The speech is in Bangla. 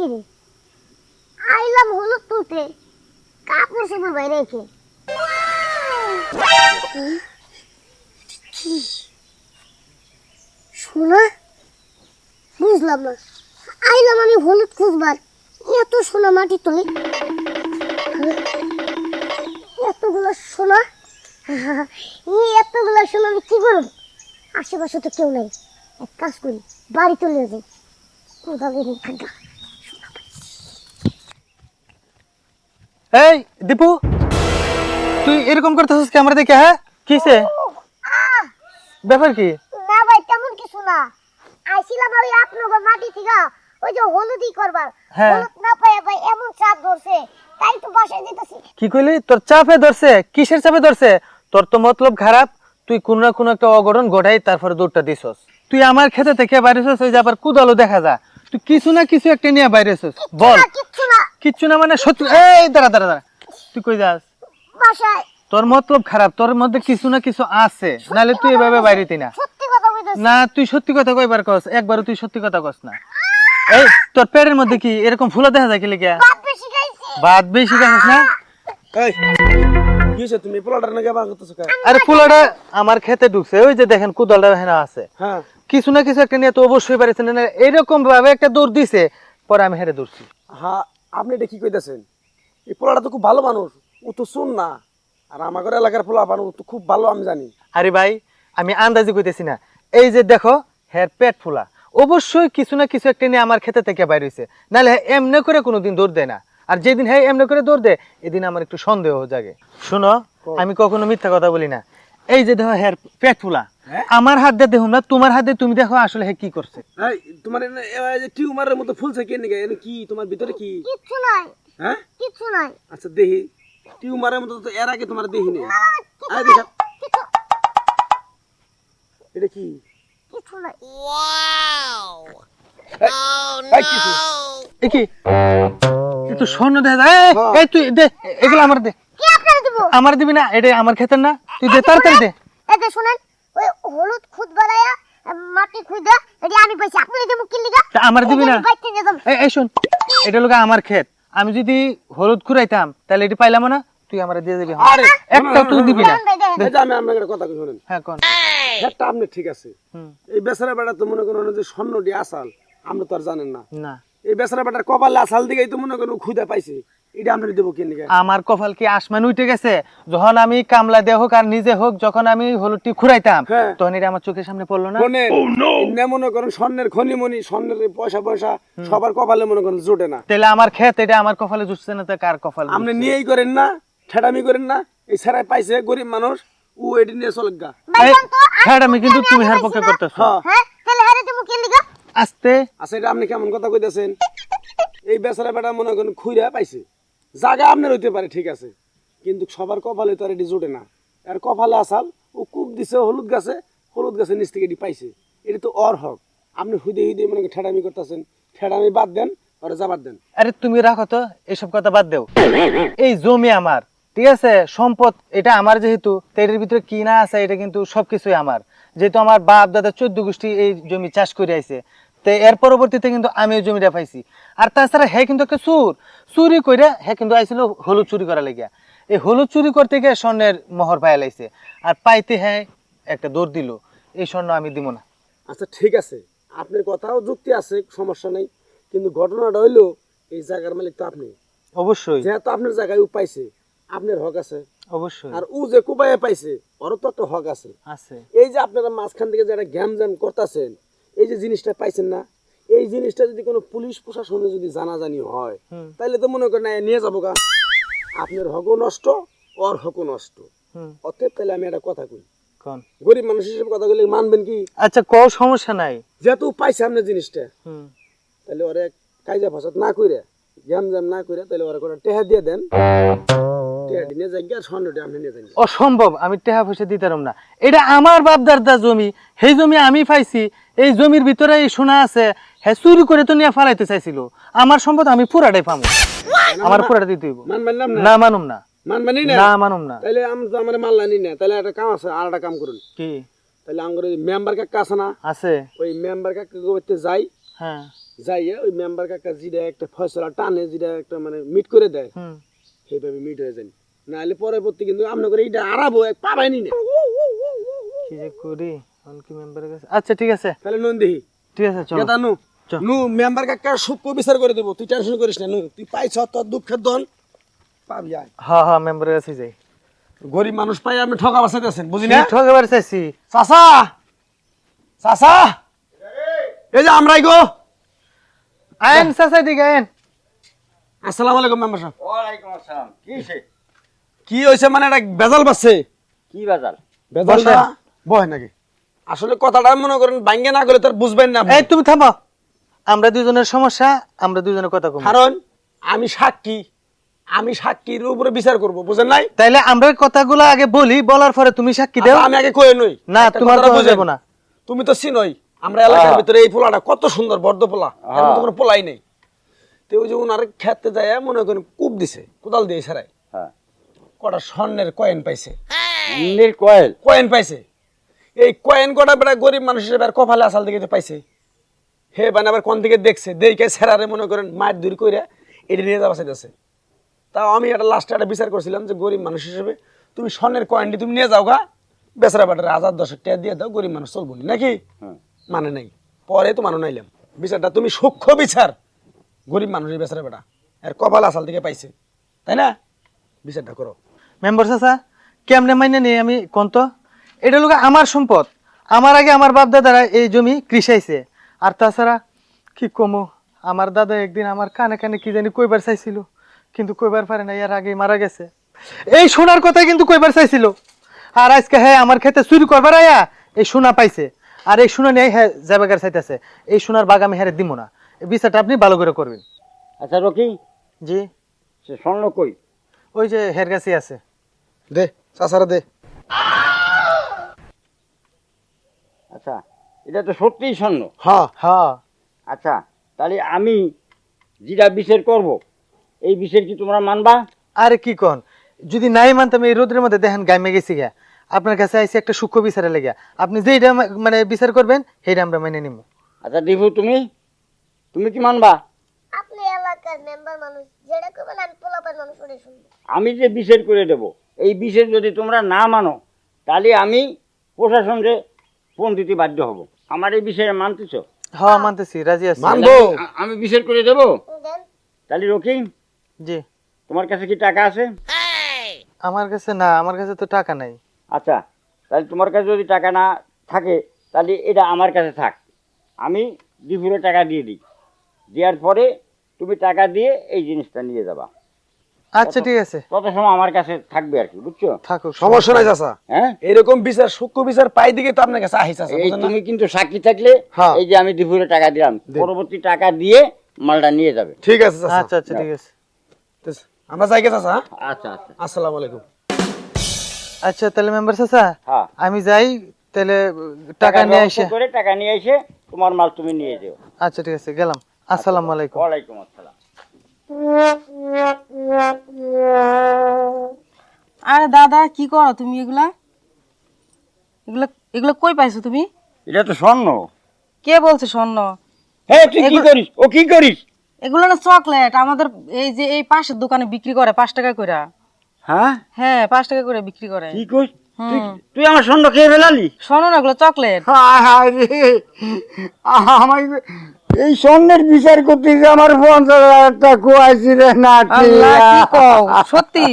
কিরে আইলাম হলুদ তুলতে। কাপড় বাইরে রেখে। শোনা? বুঝলাম না। আইলাম আমি হলুদ খুঁজবার। এত সোনা মাটি তোলে। এতগুলো সোনা? এই এতগুলো সোনা আমি কি করব? আশেপাশে তো কেউ নাই। এক কাজ করি বাড়ি চলে যাই। কোথাও খাদ্য এই দীপু তুই এরকম করতেছিস ক্যামেরা দেখে হ্যাঁ? কিসে? ব্যাপার কি? না ভাই তেমন কিছু না। আইছিলাম ওই আপনার মাটি থেকে ওই যে হলুদি করবার। হ্যাঁ। হলুদ না পাইয়া ভাই এমন চাপ ধরছে। তাই তো বাসায় যেতেছি। কি কইলি? তোর চাপে ধরছে। কিসের চাপে ধরছে? তোর তো মতলব খারাপ। তুই কোন না কোন একটা অঘটন ঘটাই তারপরে দৌড়টা দিছস। তুই আমার খেতে থেকে বাইরেছস ওই যে আবার কুদালো দেখা যা তুই কিছু না কিছু একটা নিয়ে বাইরেছস বল। না, কিচ্ছু না। না মানে সত্যি এই দাঁড়া দাঁড়া দাঁড়া। তুই কই যাস? বাসায়। তোর মতলব খারাপ। তোর মধ্যে কিছু না কিছু আছে। নালে তুই এভাবে বাইরেতি না। সত্যি কথা বলতেছি না তুই সত্যি কথা কইবার কস। একবারও তুই সত্যি কথা কস না। এই তোর পেটের মধ্যে কি এরকম ফুলা দেখা যায় কি লেগে বাপ বেশি খাইছি। ভাত বেশি খাস না? আরে ফুলাটা আমার খেতে ঢুকছে। ওই যে দেখেন কুদলটা হেনা আছে। হ্যাঁ। কিছু না কিছু একটা নিয়ে তো অবশ্যই পারেছেন না। এরকম ভাবে একটা দৌড় দিছে পরে আমি হেরে দৌড়ছি। হ্যাঁ আপনি এটা কি কইতেছেন? এই পোলাটা তো খুব ভালো মানুষ ও তো শুন না। আর আমাদের এলাকার পোলা মানুষ তো খুব ভালো আমি জানি। আরে ভাই আমি আন্দাজি কইতেছি না। এই যে দেখো হের পেট ফুলা। অবশ্যই কিছু না কিছু একটা নিয়ে আমার খেতে থেকে বাইর হয়েছে নাহলে হ্যাঁ এমনি করে কোনোদিন দৌড় দেয় না। আর যেদিন হ্যাঁ এমনি করে দৌড় দেয় এদিন আমার একটু সন্দেহ জাগে। শোনো আমি কখনো মিথ্যা কথা বলি না। এই যে দেখো হের পেট ফুলা? আমার হাত দিয়ে দেখো না তোমার হাত তুমি দেখো আসলে হ্যাঁ কি করছে। এই তোমার টিউমারের মতো ফুলছে কে নিকে এনে কি তোমার ভিতরে কি? কিচ্ছু নাই। হ্যাঁ? কিচ্ছু নাই। আচ্ছা দেখি। টিউমারের মতো তো এর আগে তোমার দেখি নেই আরে দেখা। কিছু এটা কি? কিছু নাই। এই কিছু এ কি? এ তো স্বর্ণ দেখা যায়। এই, হ্যাঁ। তুই দে এগুলো আমার দে। কি আপনারা দিব? আমার দিবি না এটা আমার খেতের না। তুই দে তাড়াতাড়ি দে। এতে শুনেন। ওই হলুদ খুদ মাটি খুদা এটি আমি পাইছি। আপনি দেবো কি লিগা তা আমার দিবি না। এই এই শোন এটা লোক আমার ক্ষেত। আমি যদি হলুদ খুরাইতাম তাহলে এটি পাইলাম না তুই আমার দিয়ে দিবি। আরে একটাও তুই দিবি না। আমি একটা কথা শুনেন। হ্যাঁ কোন? আপনি ঠিক আছে। হুম, এই বেচারা বেটা তো মনে করেন যে স্বর্ণটি আসাল। আপনি তো আর জানেন না। না। এই বেচারা বেটার কপালে আসাল দিকেই তো মনে করেন খুদা পাইছে। এটা আপনি দেবো কে নিকে আমার কপাল কি আসমান উঠে গেছে? যখন আমি কামলা দিয়ে হোক আর নিজে হোক যখন আমি হলুদটি খুরাইতাম হ্যাঁ। তখন এটা আমার চোখের সামনে পড়ল না? শোনেন এমনি মনে করেন স্বর্ণের খনিমনি স্বর্ণের পয়সা পয়সা সবার কপালে মনে করেন জোটে না। তাহলে আমার ক্ষেত এটা আমার কপালে জুটছে না তো কার কপাল আপনি নিয়েই করেন না ঠেটামি করেন না এই ছাড়াই পাইছে গরিব মানুষ ও এটি নিয়ে চলে গা। আমি কিন্তু তুমি হার পক্ষে করতেছো। হ্যাঁ। হ্যাঁ তাহলে হারে দেবো কি লিগা? আস্তে। আচ্ছা এটা আপনি কেমন কথা কইতেছেন? এই বেচারা বেটা মনে করেন খুইরা পাইছে। জায়গা আপনার হইতে পারে ঠিক আছে। কিন্তু সবার কপালে তো আর এটি জোটে না। আর কপালে আসাল ও কূপ দিছে হলুদ গাছে হলুদ গাছের নিচ থেকে এটি পাইছে। এটা তো অর হক। আপনি হুদে হুদে মনে করেন ঠেডামি করতেছেন। ঠেডামি বাদ দেন ওরা যাবার দেন। আরে তুমি রাখো তো এসব কথা বাদ দেও। এই জমি আমার ঠিক আছে? সম্পদ এটা আমার যেহেতু এটার ভিতরে কি না আছে এটা কিন্তু সবকিছুই আমার। যেহেতু আমার বাপ দাদা চোদ্দ গোষ্ঠী এই জমি চাষ করে আইছে। তো এর পরবর্তীতে কিন্তু আমি এই জমিটা পাইছি। আর তাছাড়া হ্যাঁ কিন্তু একটা চুর। চুরি করে হ্যাঁ কিন্তু আইছিল হলুদ চুরি করা লেগিয়া। এই হলুদ চুরি করতে গিয়ে স্বর্ণের মোহর পায়া লাইছে। আর পাইতে হ্যাঁ একটা দৌড় দিল। এই স্বর্ণ আমি দিব না। আচ্ছা ঠিক আছে। আপনার কথাও যুক্তি আছে সমস্যা নেই। কিন্তু ঘটনাটা হইল এই জায়গার মালিক তো আপনি। অবশ্যই। যেহেতু আপনার জায়গায় ও পাইছে আপনার হক আছে। অবশ্যই। আর ও যে কুবাইয়ে পাইছে ওরও তো একটা হক আছে। আছে। এই যে আপনারা মাঝখান থেকে যারা জ্ঞান জ্ঞান করতেছেন এই যে জিনিসটা পাইছেন না এই জিনিসটা যদি কোনো পুলিশ প্রশাসনে যদি জানাজানি হয়। তাহলে তো মনে করেন নিয়ে যাব গা। আপনার হকও নষ্ট ওর হকও নষ্ট। অতএব তাহলে আমি একটা কথা কই গরিব মানুষ হিসেবে কথা বলে মানবেন কি? আচ্ছা ক সমস্যা নাই। যেহেতু পাইছে আপনার জিনিসটা হুম। তাহলে ওরা কাইজা ফাসাদ না কইরা জ্ঞান জ্যাম না কইরা তাহলে ওরা করে টেহা দিয়ে দেন। অসম্ভব আমি টেহা পয়সা দিতে পারব না। এটা আমার বাপ দাদার জমি সেই জমি আমি পাইছি এই জমির ভিতরে এই সোনা আছে হ্যাঁ চুরি করে তো নিয়ে ফালাইতে চাইছিল। আমার সম্পদ আমি পুরাটাই পাবো আমার পুরাটা দিতে হইব। না? মানুম না। মানবেন না? না মানুম না। তাহলে আমার মাল্লা না তাহলে একটা কাম আছে আর একটা কাম করুন। কি? তাহলে আমার মেম্বার কাকা আছে না? আছে। ওই মেম্বার কাকা করতে যাই হ্যাঁ। যাইয়া ওই মেম্বার কাকা যেটা একটা ফয়সলা টানে যেটা একটা মানে মিট করে দেয়। সেইভাবে মিট হয়ে যায়। নাহলে পরবর্তী কিন্তু আপনি করে এইটা আরাবো এক পাবাইনি না। কি যে করি? এখন কি মেম্বারের কাছে? আচ্ছা ঠিক আছে। তাহলে নুন দেখি ঠিক আছে চলো। কেতা নু। নু মেম্বার কাকা সূক্ষ্ম বিচার করে দেবো। তুই টেনশন করিস না নু তুই পাইছ তোর দুঃখের দন পাবি আয়। হ্যাঁ হ্যাঁ মেম্বারের কাছে যাই। গরিব মানুষ পাই আপনি ঠকা বাসাইতেছেন বুঝি না? কি ঠকাবার চাইছি চাচা! চাচা! এই যে আমরাই গো। আইন চাচা দিকে আইন আসসালামু আলাইকুম মেম্বার সাহেব। ওয়ালাইকুম আসসালাম। কি সে কি হয়েছে মানে এটা বেজাল বাসছে কি বাজার বেজালটা বয় নাকি? আসলে কথাটা মনে করেন বাইঙ্গে না গেলে তার বুঝবেন না এই তুমি থামো। আমরা দুজনের সমস্যা আমরা দুজনের কথা কম। কারণ আমি সাক্ষী আমি সাক্ষীর উপরে বিচার করব বুঝেন নাই? তাইলে আমরা কথাগুলো আগে বলি বলার পরে তুমি সাক্ষী দাও। আচ্ছা, আমি আগে কয়ে নই। না একটা তোমার কথা বুঝেন। না। তুমি তো চিনই আমরা এলাকার ভিতরে এই পোলাটা কত সুন্দর বর্ধ পোলা। এমন তো কোনো পোলাই নেই। তো ওই যে ওনার খেতে যায় মনে করেন কূপ দিছে কোদাল দিয়ে সারাই হ্যাঁ কটা স্বর্ণের কয়েন পাইছে। অন্যের কয়েল কয়েন পাইছে। এই কয়েন কটা বেটা গরিব মানুষ হিসেবে আর কপালে আসাল দিকে পাইছে। হে মানে আবার কোন দিকে দেখছে? দেখে সেরারে মনে করেন মায়ের দূর করে এটা নিয়ে যাওয়া চাইতেছে। তাও আমি একটা লাস্টে একটা বিচার করছিলাম যে গরিব মানুষ হিসেবে তুমি স্বর্ণের কয়েনটি তুমি নিয়ে যাও গা বেচারা বেটার হাজার দশেক টাকা দিয়ে দাও গরিব মানুষ চলবো নাকি? মানে নাই। পরে তো মানে নাইলাম। বিচারটা তুমি সূক্ষ্ম বিচার। গরিব মানুষের বেচারা বেটা আর কপাল আসাল থেকে পাইছে। তাই না? বিচারটা করো। মেম্বার চাচা কেমনে মাইনে নেই আমি কন্ত এটা লোক আমার সম্পদ। আমার আগে আমার বাপ দাদারা এই জমি কৃষাইছে আর তাছাড়া কি কমো? আমার দাদা একদিন আমার কানে কানে কি জানি কইবার চাইছিল। কিন্তু কইবার পারে না এর আগে মারা গেছে। এই সোনার কথা কিন্তু কইবার চাইছিল। আর আজকে হ্যাঁ আমার খেতে চুরি করবার আয়া এই সোনা পাইছে। আর এই সোনা নিয়ে হ্যাঁ যাবাগার চাইতেছে। এই সোনার বাগ আমি হ্যাঁ দিব না। এই বিচারটা আপনি ভালো করে করবেন। আচ্ছা রকি জি। সে স্বর্ণ কই? ওই যে হের কাছে আছে। দে চাচারা দে। আচ্ছা এটা তো সত্যিই স্বর্ণ। হ্যাঁ হ্যাঁ আচ্ছা তাহলে আমি যেটা বিচার করব এই বিচার কি তোমরা মানবা? আরে কি কন যদি নাই মানতাম এই রোদের মধ্যে দেখেন গাইমে গেছি গা আপনার কাছে আইসি একটা সূক্ষ্ম বিচারে লেগে আপনি যেইটা মানে বিচার করবেন সেইটা আমরা মেনে নিব আচ্ছা দিবু তুমি? তুমি কি মানবা? আপনি এলাকার মেম্বার মানুষ যেটা করবেন আমি পোলাপার মানুষ আমি যে বিচার করে দেব এই বিচার যদি তোমরা না মানো তাহলে আমি প্রশাসনকে ফোন দিতে বাধ্য হব। আমার এই বিষয়ে মানতেছ? হ্যাঁ মানতেছি রাজি আছি। মানবো। আমি বিচার করে দেব? তাহলে রকি জি। তোমার কাছে কি টাকা আছে? আমার কাছে না আমার কাছে তো টাকা নাই। আচ্ছা তাহলে তোমার কাছে যদি টাকা না থাকে তাহলে এটা আমার কাছে থাক। আমি দুপুরে টাকা দিয়ে দিই। দেওয়ার পরে তুমি টাকা দিয়ে এই জিনিসটা নিয়ে যাবা। আচ্ছা ঠিক আছে। তত সময় আমার কাছে থাকবে আর কি বুঝছ? থাকুক সমস্যা নাই চাচা। হ্যাঁ? এরকম বিচার সূক্ষ্ম বিচার পাই দিকে তো আপনার কাছে আহিস না? তুমি কিন্তু সাক্ষী থাকলে। এই যে আমি দুপুরে টাকা দিলাম পরবর্তী টাকা দিয়ে মালটা নিয়ে যাবে। ঠিক আছে আচ্ছা আচ্ছা ঠিক আছে। আমরা যাই চাচা হ্যাঁ? আচ্ছা আচ্ছা। আসসালামু আলাইকুম। আচ্ছা তাহলে মেম্বার চাচা হ্যাঁ আমি যাই তাহলে টাকা নিয়ে এসে করে টাকা নিয়ে এসে তোমার মাল তুমি নিয়ে যেও। আচ্ছা ঠিক আছে গেলাম। আসসালামু আলাইকুম। ওয়ালাইকুম আসসালাম। আরে দাদা কি করো তুমি এগুলা? এগুলা এগুলো কই পাইছো তুমি? এটা তো স্বর্ণ। কে বলছে স্বর্ণ? হ্যাঁ তুই কি করিস? ও কি করিস? এগুলো না চকলেট আমাদের এই যে এই পাশের দোকানে বিক্রি করে পাঁচ টাকা করে হ্যাঁ? হ্যাঁ পাঁচ টাকা করে বিক্রি করে। কি করিস তুই আমার স্বর্ণ খেয়ে ফেলালি? স্বর্ণ না এগুলো চকলেট। হায় হায় রে। আমার এই স্বর্ণের বিচার করতে আমার পঞ্চাশ হাজার টাকা কুয়াইছি রে না সত্যি?